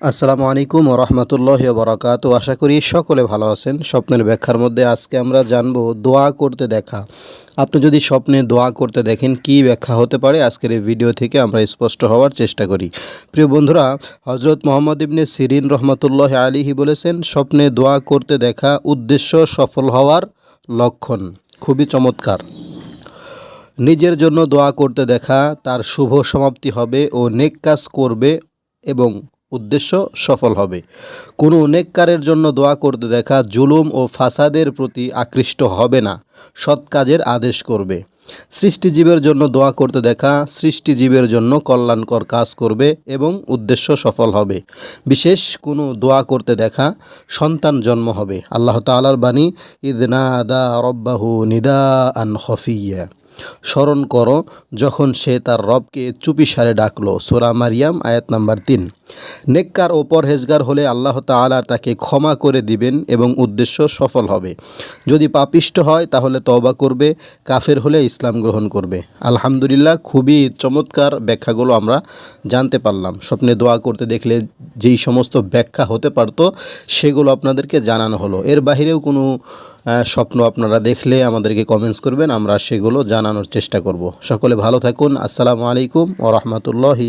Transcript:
আসসালামু আলাইকুম ও রহমতুল্লাহ বরাকাত। আশা করি সকলে ভালো আছেন। স্বপ্নের ব্যাখ্যার মধ্যে আজকে আমরা জানব দোয়া করতে দেখা। আপনি যদি স্বপ্নে দোয়া করতে দেখেন, কি ব্যাখ্যা হতে পারে? আজকের এই ভিডিও থেকে আমরা স্পষ্ট হওয়ার চেষ্টা করি। প্রিয় বন্ধুরা হজরত মোহাম্মদ ইবনে সিরিন রহমতুল্লাহ আলিহি বলেছেন, স্বপ্নে দোয়া করতে দেখা উদ্দেশ্য সফল হওয়ার লক্ষণ। খুবই চমৎকার। নিজের জন্য দোয়া করতে দেখা তার শুভ সমাপ্তি হবে ও নেক কাজ করবে এবং উদ্দেশ্য সফল হবে। কোনো নেককারের জন্য দোয়া করতে দেখা জুলুম ও ফাসাদের প্রতি আকৃষ্ট হবে না। সৎ কাজের আদেশ করবে। সৃষ্টিজীবের জন্য দোয়া করতে দেখা সৃষ্টিজীবের জন্য কল্যাণকর কাজ করবে এবং উদ্দেশ্য সফল হবে। বিশেষ কোনো দোয়া করতে দেখা সন্তান জন্ম হবে। আল্লাহ তাআলার বাণী ইদনা দা রব্বাহু নিদা আন খফিয়া। স্মরণ করো, যখন সে তার রবকে চুপিসারে ডাকলো, সোরা মারিয়াম, আয়াত নাম্বার তিন। নেককার ও পরহেজগার হলে আল্লাহ তাআলা তাকে ক্ষমা করে দিবেন এবং উদ্দেশ্য সফল হবে। যদি পাপিষ্ট হয়, তাহলে তওবা করবে, কাফের হলে ইসলাম গ্রহণ করবে। আলহামদুলিল্লাহ, খুবই চমৎকার ব্যাখ্যাগুলো আমরা জানতে পারলাম। স্বপ্নে দোয়া করতে দেখলে যেই সমস্ত ব্যাখ্যা হতে পারতো, সেগুলো আপনাদেরকে জানানো হলো। এর বাহিরেও কোনো স্বপ্ন আপনারা দেখলে আমাদেরকে কমেন্টস করবেন, আমরা সেগুলো জানানোর চেষ্টা করব। সকলে ভালো থাকুন, আসসালামু আলাইকুম ও রহমতুল্লাহি